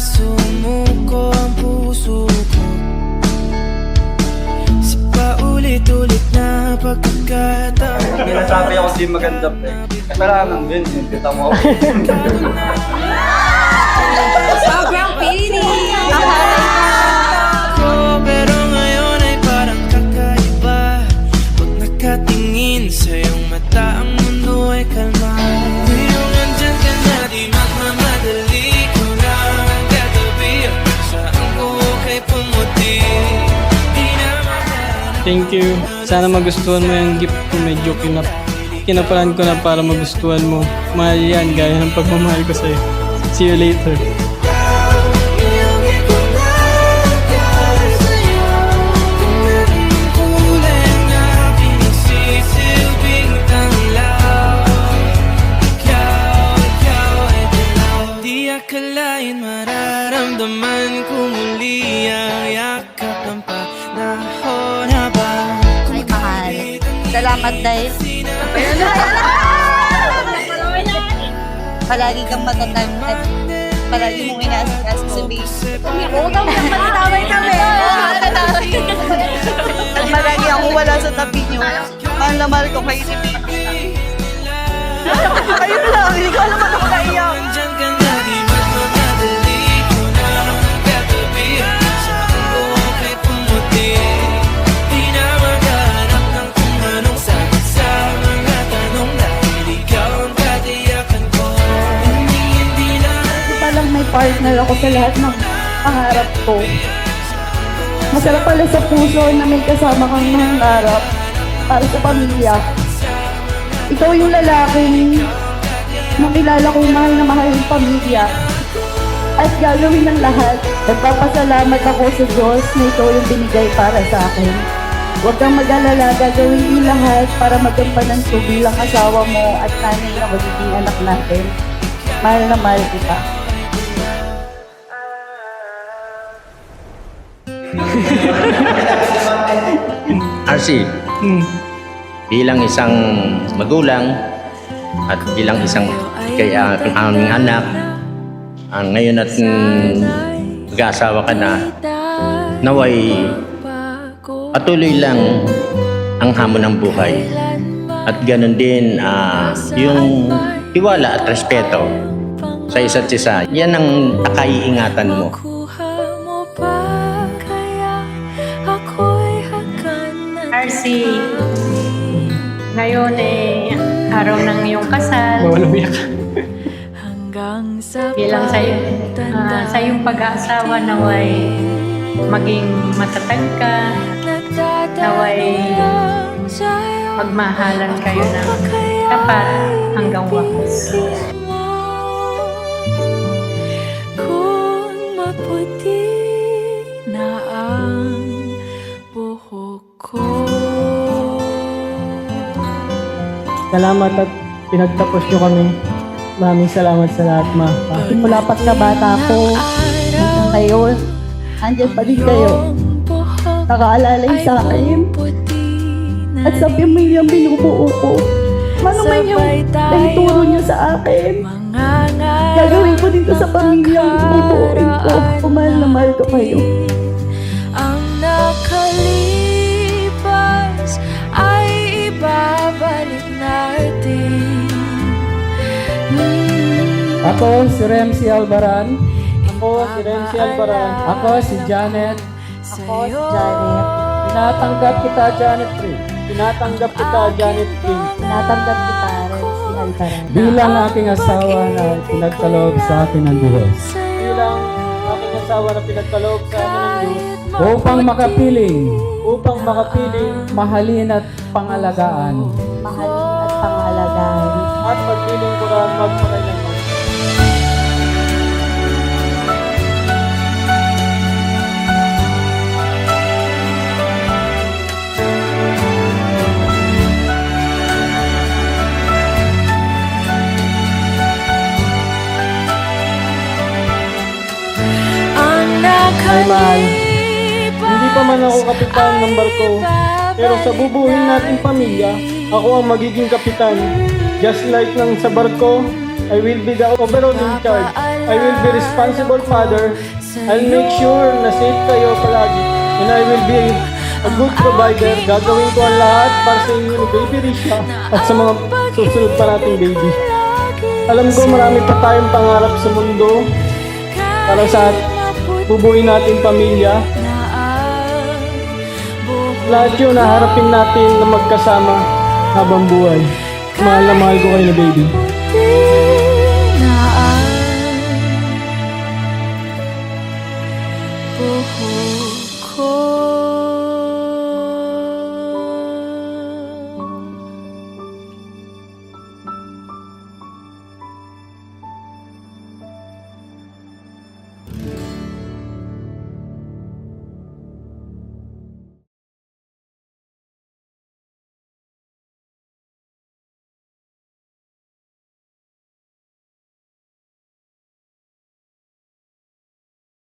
sumuko ang puso ko Sa paulit-ulit na pagkakataon Sinasabi ako di maganda pre. Kailangan din, kita mo ako. Thank you. Sana magustuhan mo yung gift ko. Medyo kinap kinapalan ko na para magustuhan mo. Mahal yan, gaya ng pagmamahal ko sa'yo. See you later. Salamat dahil palagi kang matatag at palagi mong inaasikaso sa base. Utang na palitamay kami. At palagi akong wala sa tabi niyo. Mahal na mahal ko kayo si. Ayun lang, hindi ko alam partner ako sa lahat ng pangarap ko. Masarap pala sa puso na may kasama kang nangarap para sa pamilya. Ikaw yung lalaking makilala kong mahal na mahal yung pamilya. At gagawin ng lahat. Nagpapasalamat ako sa Diyos na ikaw yung binigay para sa akin. Huwag kang mag-alala, gagawin yung lahat para magampanan ko bilang asawa mo at nanay na magiging anak natin. Mahal na mahal kita. RC, Hmm. bilang isang magulang at bilang isang kaya aming anak, ang ngayon at mm, mag-aasawa ka na, naway patuloy lang ang hamon ng buhay. At ganun din ah, yung tiwala at respeto sa isa't isa. Yan ang takaiingatan mo RC, ngayon eh, araw ng iyong kasal. Bawal umiyak. hanggang sa Bilang sa, ah, sa iyong pag-aasawa naway maging matatag ka, naway magmahalan kayo ng tapat hanggang wakas. Salamat at pinagtapos nyo kami. Maraming salamat sa lahat, ma. Pa. Simula pat na bata ko, hanggang ngayon, andyan pa din kayo. Nakaalalay sa akin. At sa pamilyang binubuo ko. Ano man yung naituro niyo sa akin. Gagawin ko dito sa pamilyang bubuuin ko. Kumahal na mahal ko kayo. Ako si Remsi Albaran. Ako si Remsi Albaran. Ako si Janet. Ako si Janet. Tinatanggap kita, Janet Free. Tinatanggap kita, Janet Free. Tinatanggap kita rin si Alvaran. Bilang aking asawa na pinagkaloob sa akin ng Diyos. Bilang aking asawa na pinagkaloob sa akin ng Diyos. Upang makapiling. Upang makapiling. Mahalin at pangalagaan. Mahalin at pangalagaan. At pagpiling ko na magpakailanman. Mahal. Hindi pa man ako kapitan ng barko. Pero sa bubuhin nating pamilya, ako ang magiging kapitan. Just like lang sa barko, I will be the overall in charge. I will be responsible father. I'll make sure na safe kayo palagi. And I will be a good provider. Gagawin ko ang lahat para sa inyo ni Baby Risha at sa mga susunod pa nating baby. Alam ko marami pa tayong pangarap sa mundo para sa bubuin nating pamilya. Lahat yun naharapin natin na magkasama habang buhay. Mahal na mahal ko kayo na baby.